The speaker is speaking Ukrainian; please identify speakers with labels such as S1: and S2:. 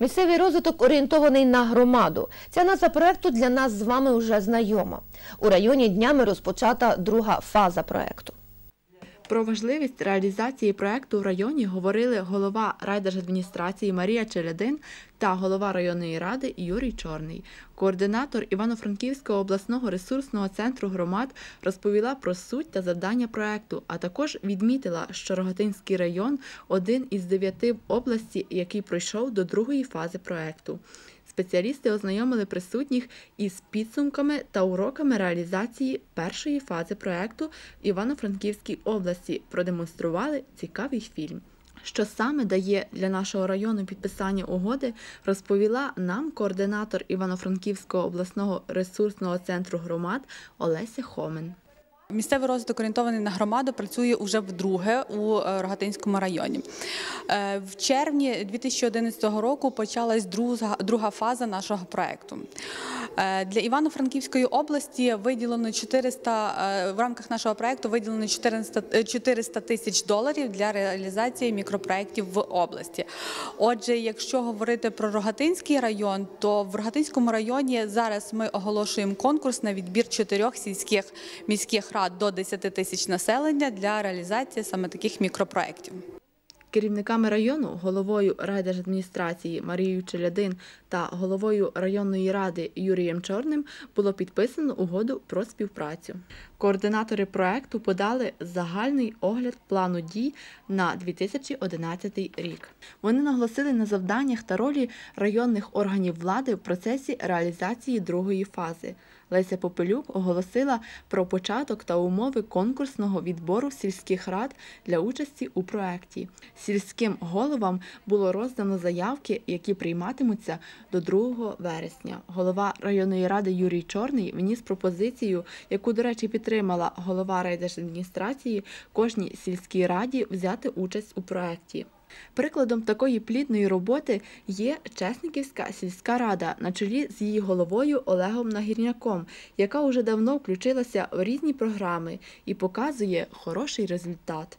S1: Місцевий розвиток орієнтований на громаду. Ця назва проекту для нас з вами вже знайома. У районі днями розпочата друга фаза проекту.
S2: Про важливість реалізації проекту в районі говорили голова райдержадміністрації Марія Челядин та голова районної ради Юрій Чорний. Координатор Івано-Франківського обласного ресурсного центру громад розповіла про суть та завдання проекту, а також відмітила, що Рогатинський район один із дев'яти в області, який пройшов до другої фази проекту. Спеціалісти ознайомили присутніх із підсумками та уроками реалізації першої фази проекту в Івано-Франківській області, продемонстрували цікавий фільм. Що саме дає для нашого району підписання угоди, розповіла нам координатор Івано-Франківського обласного ресурсного центру громад Олеся Хомен.
S3: Місцевий розвиток орієнтований на громаду працює уже вдруге у е, Рогатинському районі. Е, В червні 2011 року почалась друга, фаза нашого проекту. Е, Для Івано-Франківської області виділено 400, е, в рамках нашого проекту виділено 400 е, 400 тисяч доларів для реалізації мікропроєктів в області. Отже, якщо говорити про Рогатинський район, то в Рогатинському районі зараз ми оголошуємо конкурс на відбір чотирьох сільських міських рад до 10 тисяч населення для реалізації саме таких мікропроєктів.
S2: Керівниками району, головою райдержадміністрації Марією Челядин та головою районної ради Юрієм Чорним було підписано угоду про співпрацю. Координатори проекту подали загальний огляд плану дій на 2011 рік. Вони наголосили на завданнях та ролі районних органів влади в процесі реалізації другої фази. Леся Попелюк оголосила про початок та умови конкурсного відбору сільських рад для участі у проекті. Сільським головам було роздано заявки, які прийматимуться до 2 вересня. Голова районної ради Юрій Чорний вніс пропозицію, яку, до речі, підтримала голова райдержадміністрації, кожній сільській раді взяти участь у проекті. Прикладом такої плідної роботи є Чесниківська сільська рада на чолі з її головою Олегом Нагірняком, яка уже давно включилася в різні програми і показує хороший результат.